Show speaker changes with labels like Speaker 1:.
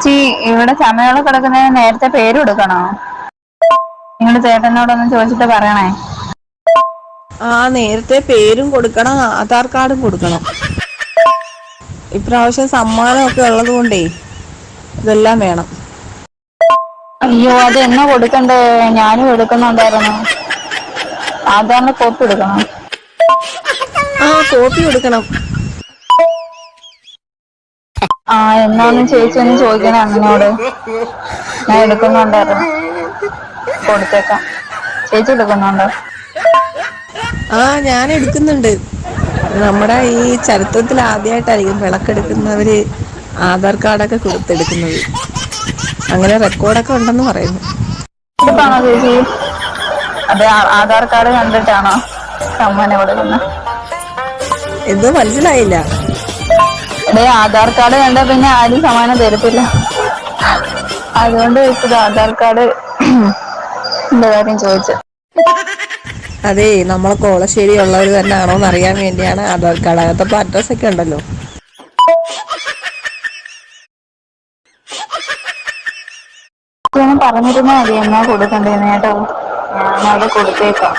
Speaker 1: ചേച്ചി ഇവിടെ ചമയൊള കിടക്കുന്നതിന് നേരത്തെ പേര് കൊടുക്കണോ? നിങ്ങൾ ചേട്ടനോടൊന്ന് ചോദിച്ചിട്ട് പറയണേ.
Speaker 2: ആ നേരത്തെ പേരും കൊടുക്കണം ആധാർ കാർഡും കൊടുക്കണം. ഇപ്രാവശ്യം സമ്മാനമൊക്കെ ഉള്ളത് കൊണ്ടേ ഇതെല്ലാം വേണം.
Speaker 1: അയ്യോ അത് എന്നാ കൊടുക്കണ്ടേ? ഞാനും എടുക്കുന്നുണ്ടായിരുന്നു. ആധാറിന്റെ കോപ്പി എടുക്കണം.
Speaker 2: ആ കോപ്പി കൊടുക്കണം.
Speaker 1: ആ എന്നാന്ന് ചേച്ചി ഒന്ന് ചോദിക്കണേ അണ്ണനോട് ഞാൻ എടുക്കുന്നുണ്ടായിരുന്നു. കൊടുത്തേക്കാം. ചേച്ചി എടുക്കുന്നുണ്ടോ?
Speaker 2: ആ ഞാൻ എടുക്കുന്നുണ്ട്. നമ്മുടെ ഈ ചരിത്രത്തിൽ ആദ്യമായിട്ടായിരിക്കും വിളക്കെടുക്കുന്നവര് ആധാർ കാർഡൊക്കെ കൊടുത്തെടുക്കുന്നത്. അങ്ങനെ റെക്കോർഡൊക്കെ ഉണ്ടെന്ന് പറയുന്നു.
Speaker 1: എടുത്താണോ ചേച്ചി? അതെ ആധാർ കാർഡ് കണ്ടിട്ടാണോ സമ്മാനം കൊടുക്കുന്നത്?
Speaker 2: എന്തോ മനസ്സിലായില്ല.
Speaker 1: അതെ ആധാർ കാർഡ് കണ്ട പിന്നെ ആരും സമ്മാനം തരത്തില്ല. അതുകൊണ്ട് വെച്ചത് ആധാർ കാർഡ് കാര്യം ചോദിച്ചു.
Speaker 2: അതെ നമ്മളെ കോളശ്ശേരി ഉള്ളവർ തന്നെ ആണോ എന്ന് അറിയാൻ വേണ്ടിയാണ് ആധാർ കാർഡ്. അകത്തപ്പോ അഡ്രസ് ഒക്കെ ഉണ്ടല്ലോ.
Speaker 1: പറഞ്ഞിരുന്ന മതി. എന്നാ കൊടുക്കണ്ടേന്ന് കേട്ടോ. ഞാനത് കൊടുത്തേക്കാം.